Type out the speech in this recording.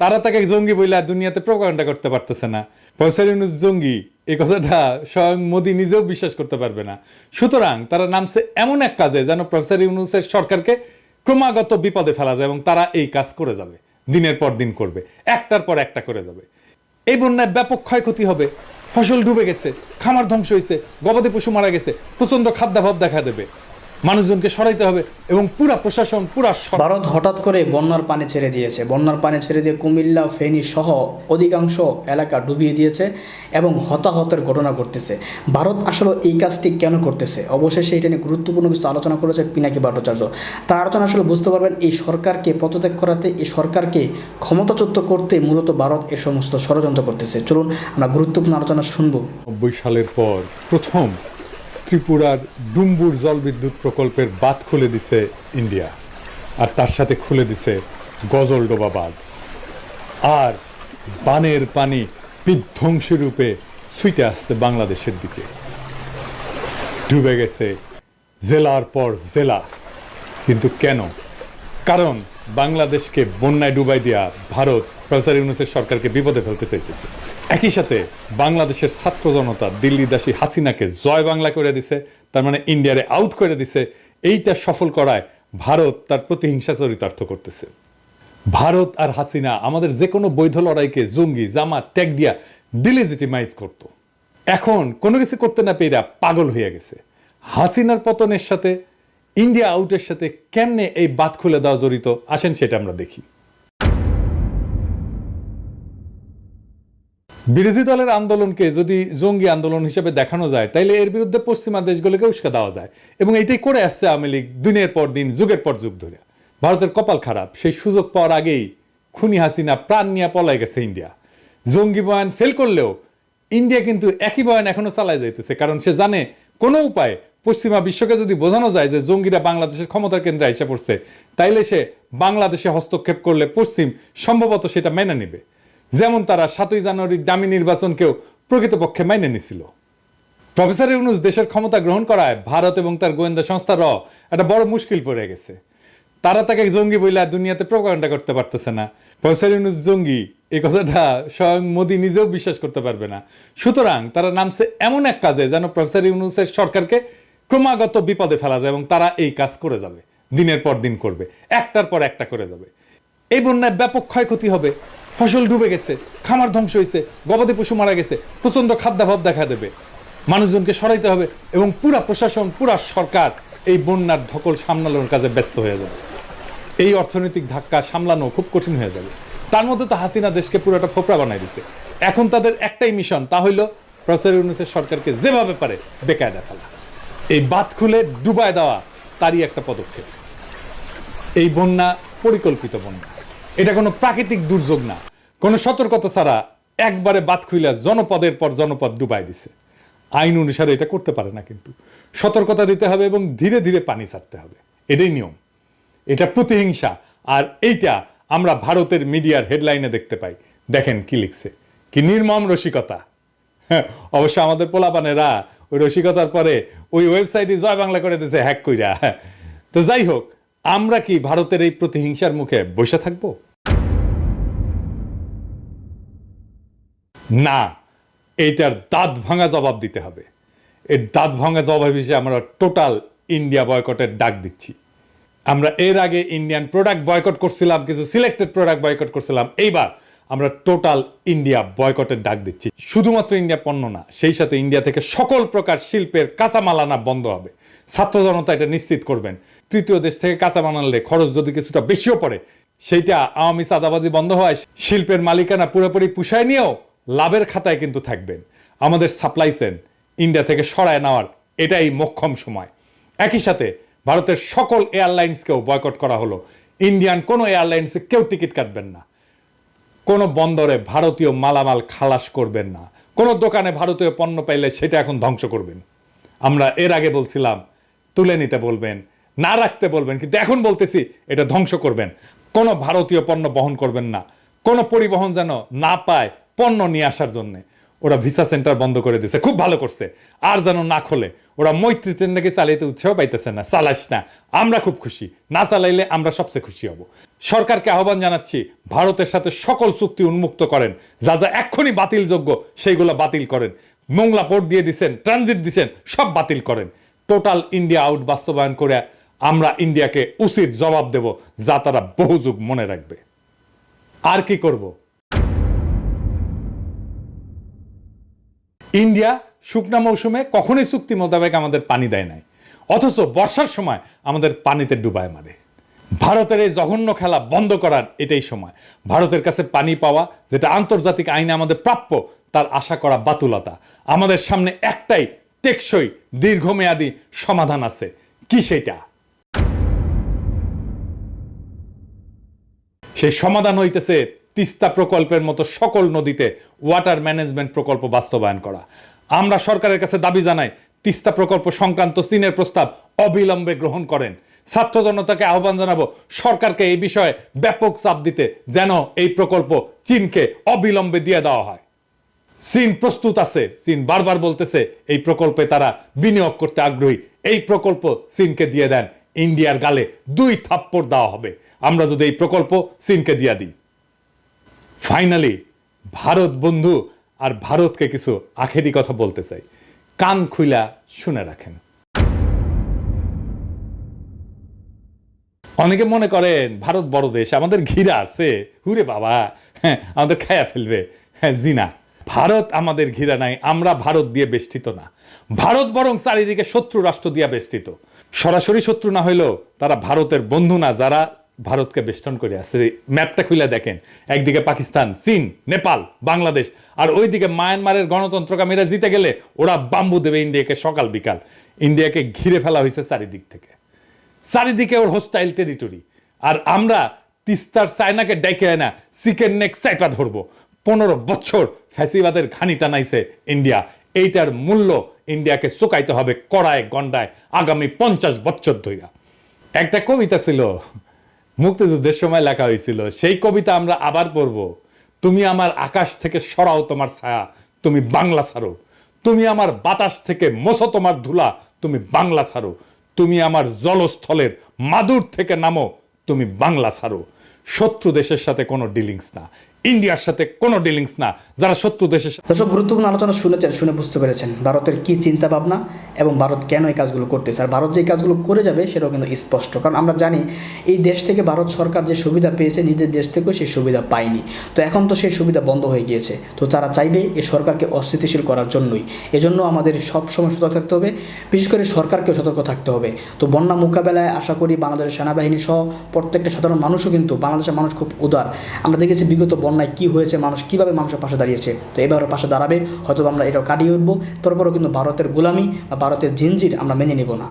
তারা তাকে জঙ্গি বইলা দুনিয়াতে প্রকাণ্ডা করতে পারতেছে না। প্রফেসর ইউনুস জঙ্গি, এই কথাটা স্বয়ং মোদী নিজেও বিশ্বাস করতে পারবে না। সুতরাং তারা নামছে এমন এক কাজে যেন প্রফেসর ইউনুসের সরকারকে ক্রমাগত বিপদে ফেলা যায় এবং তারা এই কাজ করে যাবে, দিনের পর দিন করবে, একটার পর একটা করে যাবে। এই বন্যায় ব্যাপক ক্ষয়ক্ষতি হবে, ফসল ডুবে গেছে, খামার ধ্বংস হয়েছে, গবাদি পশু মারা গেছে প্রচণ্ড খাদ্যাভাব দেখা দেবে। মানুষজনকে সরাইতে হবে এবং পুরা প্রশাসন পুরা ভারত হঠাৎ করে বন্যার পানি ছেড়ে দিয়েছে। বন্যার পানি ছেড়ে দিয়ে কুমিল্লা ফেনী সহ অধিকাংশ এলাকা ডুবিয়ে দিয়েছে এবং হতাহতের ঘটনা ঘটতেছে। ভারত আসলে এই কাজটি কেন করতেছে? অবশেষে এটা নিয়ে গুরুত্বপূর্ণ কিছু আলোচনা করেছে পিনাকি ভট্টাচার্য। তার আলোচনা আসলে বুঝতে পারবেন এই সরকারকে পদত্যাগ করাতে এই সরকারকে ক্ষমতাচ্যুত করতে মূলত ভারত এ সমস্ত ষড়যন্ত্র করতেছে। চলুন আমরা গুরুত্বপূর্ণ আলোচনা শুনব। নব্বই সালের পর প্রথম ত্রিপুরার ডুম্বুর জলবিদ্যুৎ প্রকল্পের বাঁধ খুলে দিছে ইন্ডিয়া, আর তার সাথে খুলে দিছে গজলডোবা বাঁধ। আর বানের পানি বিধ্বংসী রূপে ছুটে আসছে বাংলাদেশের দিকে। ডুবে গেছে জেলার পর জেলা, কিন্তু কেন? কারণ বাংলাদেশকে বন্যায় ডুবাই দিয়া ভারত প্রফেসর ইউনুসের সরকারকে বিপদে ফেলতে চাইতেছে। একই সাথে বাংলাদেশের ছাত্র জনতা দিল্লি দাসী হাসিনাকে জয় বাংলা করে দিছে, তার মানে ইন্ডিয়ারে আউট করে দিছে। এইটা সফল করায় ভারত তার প্রতিহিংসা চরিতার্থ করতেছে। ভারত আর হাসিনা আমাদের যে কোনো বৈধ লড়াইকে জঙ্গি জামা ত্যাগ দিয়া ডিলিজিটিমাইজ করত। এখন কোনো কিছু করতে না এরা পাগল হয়ে গেছে। হাসিনার পতনের সাথে, ইন্ডিয়া আউটের সাথে কেমনে এই বাদ খুলে দেওয়া জড়িত, আসেন সেটা আমরা দেখি। বিরোধী দলের আন্দোলনকে যদি জঙ্গি আন্দোলন হিসেবে দেখানো যায়, তাইলে এর বিরুদ্ধে পশ্চিমা দেশগুলোকে উস্কা দেওয়া যায়। এবং এটাই করে আসছে আওয়ামী লীগ দিনের পর দিন, যুগের পর যুগ ধরে। ভারতের কপাল খারাপ। সেই সুযোগ পাওয়ার আগেই খুনি হাসিনা প্রাণ নিয়ে পলাই গেছে ইন্ডিয়া। জঙ্গি বয়ান ফেল করলেও ইন্ডিয়া কিন্তু একই বয়ান এখনও চালায় যাইতেছে, কারণ সে জানে কোনো উপায়ে পশ্চিমা বিশ্বকে যদি বোঝানো যায় যে জঙ্গিরা বাংলাদেশের ক্ষমতার কেন্দ্রে এসে পড়ছে, তাইলে সে বাংলাদেশে হস্তক্ষেপ করলে পশ্চিম সম্ভবত সেটা মেনে নেবে। যেমন তারা সাতই জানুয়ারির দামি নির্বাচনকেও প্রকৃতপক্ষে মেনে নিছিল। প্রফেসর ইউনুস দেশের ক্ষমতা গ্রহণ করায় ভারত এবং তার গোয়েন্দা সংস্থা র একটা বড় মুশকিল পড়ে গেছে। তারা তাকে জঙ্গি বইলা দুনিয়াতে প্রকাণ্ডা করতে পারতেছে না। প্রফেসর ইউনুস জঙ্গি, এই কথাটা স্বয়ং মোদী নিজেও বিশ্বাস করতে পারবে না। সুতরাং তারা নামছে এমন এক কাজে যেন প্রফেসর ইউনুসের সরকারকে ক্রমাগত বিপদে ফেলা যায় এবং তারা এই কাজ করে যাবে। দিনের পর দিন করবে, একটার পর একটা করে যাবে। এই বন্যায় ব্যাপক ক্ষয়ক্ষতি হবে। ফসল ডুবে গেছে, খামার ধ্বংস হয়েছে, গবাদি পশু মারা গেছে প্রচণ্ড খাদ্যাভাব দেখা দেবে। মানুষজনকে সরাইতে হবে এবং পুরা প্রশাসন, পুরা সরকার এই বন্যার ধকল সামলানোর কাজে ব্যস্ত হয়ে যাবে। এই অর্থনৈতিক ধাক্কা সামলানো খুব কঠিন হয়ে যাবে। তার মধ্যে তো হাসিনা দেশকে পুরোটা ফোপড়া বানাই দিছে। এখন তাদের একটাই মিশন তা হইল প্রফেসর ইউনুসের সরকারকে যেভাবে পারে বেকায়দা ফেলা। এই বাঁধ খুলে ডুবায় দেওয়া তারই একটা পদক্ষেপ। এই বন্যা পরিকল্পিত বন্যা। এটা কোনো প্রাকৃতিক দুর্যোগ না। কোনো সতর্কতা ছাড়া একবারে বাদ খুইলা জনপদের পর জনপদ ডুবাই দিছে। আইন অনুসারে এটা করতে পারে না কিন্তু। সতর্কতা দিতে হবে এবং ধীরে ধীরে পানি ছাড়তে হবে। এটাই নিয়ম। এটা প্রতিহিংসা। আর এইটা আমরা ভারতের মিডিয়ার হেডলাইনে দেখতে পাই। দেখেন কি লিখছে। কি নির্মম রসিকতা। হ্যাঁ, অবশ্য আমাদের পোলাপানেরা ওই রসিকতার পরে ওই ওয়েবসাইটে জয় বাংলা করে দিয়েছে হ্যাক কইরা। তো যাই হোক আমরা কি ভারতের এই প্রতিহিংসার মুখে বসে থাকব? না এইটার দাঁত ভাঙা জবাব দিতে হবে। এর দাঁত ভাঙা জবাব হিসেবে আমরা টোটাল ইন্ডিয়া বয়কটের ডাক দিচ্ছি। আমরা এর আগে ইন্ডিয়ান প্রোডাক্ট বয়কট করছিলাম, কিছু সিলেক্টেড প্রোডাক্ট বয়কট করছিলাম। এইবার আমরা টোটাল ইন্ডিয়া বয়কটের ডাক দিচ্ছি। শুধুমাত্র ইন্ডিয়া পণ্য না, সেই সাথে ইন্ডিয়া থেকে সকল প্রকার শিল্পের কাঁচামাল আনা বন্ধ হবে। ছাত্র জনতা এটা নিশ্চিত করবেন। তৃতীয় দেশ থেকে কাঁচা বানালে খরচ যদি কিছুটা বেশিও পড়ে, সেইটা আওয়ামী চাঁদাবাজি বন্ধ হয়, শিল্পের মালিকানা পুরোপুরি পুষায় নিয়েও লাভের খাতায় কিন্তু থাকবেন। আমাদের সাপ্লাই চেন ইন্ডিয়া থেকে সরায় নেওয়ার এটাই মোক্ষম সময়। একই সাথে ভারতের সকল এয়ারলাইন্সকেও বয়কট করা হলো। ইন্ডিয়ান কোনো এয়ারলাইন্সে কেউ টিকিট কাটবেন না। কোনো বন্দরে ভারতীয় মালামাল খালাস করবেন না। কোনো দোকানে ভারতীয় পণ্য পাইলে সেটা এখন ধ্বংস করবেন। আমরা এর আগে বলছিলাম, তুলে নিতে বলবেন, না রাখতে বলবেন, কিন্তু এখন বলতেছি এটা ধ্বংস করবেন। কোনো ভারতীয় পণ্য বহন করবেন না। কোনো পরিবহন যেন না পায় পণ্য নিয়ে আসার জন্য। ওরা ভিসা সেন্টার বন্ধ করে দিছে। খুব ভালো করছে। আর যেন না খোলে। ওরা মৈত্রী ট্রেন নাকি চালাইতে উৎসাহ পাইতেছে না। চালাস না। আমরা খুব খুশি। না চালাইলে আমরা সবচেয়ে খুশি হব। সরকারকে আহ্বান জানাচ্ছি, ভারতের সাথে সকল চুক্তি উন্মুক্ত করেন। যা যা এক্ষুনি বাতিলযোগ্য, সেইগুলো বাতিল করেন। মোংলা পোর্ট দিয়ে দিছেন, ট্রানজিট দিছেন, সব বাতিল করেন। টোটাল ইন্ডিয়া আউট বাস্তবায়ন করে আমরা ইন্ডিয়াকে উচিত জবাব দেব, যা তারা বহু যুগ মনে রাখবে। আর কি করব? ইন্ডিয়া শুকনা মৌসুমে কখনোই চুক্তি মোতাবেক আমাদের পানি দেয় নাই। অথচ বর্ষার সময় আমাদের পানিতে ডুবায় মারে। ভারতের এই জঘন্য খেলা বন্ধ করার এটাই সময়। ভারতের কাছে পানি পাওয়া, যেটা আন্তর্জাতিক আইনে আমাদের প্রাপ্য, তার আশা করা বাতুলতা। আমাদের সামনে একটাই টেকসই, দীর্ঘমেয়াদী সমাধান আছে। কি সেটা? সেই সমাধান হইতেছে তিস্তা প্রকল্পের মতো সকল নদীতে ওয়াটার ম্যানেজমেন্ট প্রকল্প বাস্তবায়ন করা। আমরা সরকারের কাছে দাবি জানাই, তিস্তা প্রকল্প সংক্রান্ত চীনের প্রস্তাব অবিলম্বে গ্রহণ করেন। ছাত্র জনতাকে আহ্বান জানাব, সরকারকে এই বিষয়ে ব্যাপক চাপ দিতে যেন এই প্রকল্প চীনকে অবিলম্বে দিয়ে দেওয়া হয়। চীন প্রস্তুত আছে, চীন বারবার বলতেছে এই প্রকল্পে তারা বিনিয়োগ করতে আগ্রহী। এই প্রকল্প চীনকে দিয়ে দেন, ইন্ডিয়ার গালে দুই থাপ্পড় দেওয়া হবে। আমরা যদি এই প্রকল্প চীনকে দিয়ে দিই। ফাইনালি ভারত বন্ধু আর ভারতকে কিছু আখেরি কথা বলতে চাই। কান খুইলা শুনে রাখেন। অনেকে মনে করেন, ভারত বড় দেশ, আমাদের ঘিরা আছে। হুরে বাবা হ্যাঁ আমাদের খায়া ফেলবে। হ্যাঁ জিনা ভারত আমাদের ঘিরা নাই, আমরা ভারত দিয়ে বেষ্টিত না। ভারত বরং চারিদিকে শত্রু রাষ্ট্র দিয়ে বেষ্টিত। সরাসরি শত্রু না হইলেও তারা ভারতের বন্ধু না, যারা ভারতকে বেষ্টন করে আছে ম্যাপটা খুলে দেখেন। একদিকে পাকিস্তান, চীন, নেপাল, বাংলাদেশ। আর ওইদিকে মায়ানমারের গণতন্ত্রকামীরা জিতে গেলে ওরা বাম্বু দেবে ইন্ডিয়াকে সকাল বিকাল। ইন্ডিয়াকে ঘিরে ফেলা হয়েছে চারিদিক থেকে। চারিদিকে ওর হোস্টাইল টেরিটরি আর আমরা তিস্তার চায়নাকে ডেকে আনা চিকেন নেক চাইপা ধরবো। পনেরো বছর ফ্যাসিবাদের ঘানি টানাইছে ইন্ডিয়া। এইটার মূল্য ইন্ডিয়াকে চুকাইতে হবে কড়ায় গন্ডায় আগামী পঞ্চাশ বছর ধরিয়া একটা কবিতা ছিল মুক্তিযুদ্ধের সময় লেখা হয়েছিল, সেই কবিতা আমরা আবার পড়ব। তুমি আমার আকাশ থেকে সরাও তোমার ছায়া, তুমি বাংলা ছাড়ো। তুমি আমার বাতাস থেকে মোছো তোমার ধুলা, তুমি বাংলা ছাড়ো। তুমি আমার জলস্থলের মাদুর থেকে নামো, তুমি বাংলা ছাড়ো। শত্রু দেশের সাথে কোনো ডিলিংস না। ইন্ডিয়ার সাথে কোনো ডিলিংস না। যারা শত্রু দেশের সাথে দর্শক, গুরুত্বপূর্ণ আলোচনা শুনেছেন, শুনে বুঝতে পেরেছেন ভারতের কি চিন্তা ভাবনা এবং ভারত কেন এই কাজগুলো করতেছে। আর ভারত যে কাজগুলো করে যাবে সেটাও কিন্তু স্পষ্ট। কারণ আমরা জানি এই দেশ থেকে ভারত সরকার যে সুবিধা পেয়েছে, নিজের দেশ থেকেও সেই সুবিধা পায়নি। তো এখন তো সেই সুবিধা বন্ধ হয়ে গিয়েছে। তো তারা চাইবে এই সরকারকে অস্থিতিশীল করার জন্যই। এজন্য আমাদের সব সময় সতর্ক থাকতে হবে। বিশেষ করে সরকারকেও সতর্ক থাকতে হবে। তো বন্যা মোকাবেলায় আশা করি বাংলাদেশের সেনাবাহিনী সহ প্রত্যেকটা সাধারণ মানুষও কিন্তু, বাংলাদেশের মানুষ খুব উদার। আমরা দেখেছি বিগত বন্যায় কি হয়েছে, মানুষ কীভাবে মানুষের পাশে দাঁড়িয়েছে? তো এবারও পাশে দাঁড়াবে, হয়তো আমরা এটাও কাটিয়ে উঠবো। তারপরেও কিন্তু ভারতের গোলামি বা ভারতের জিনজির আমরা মেনে নেব না।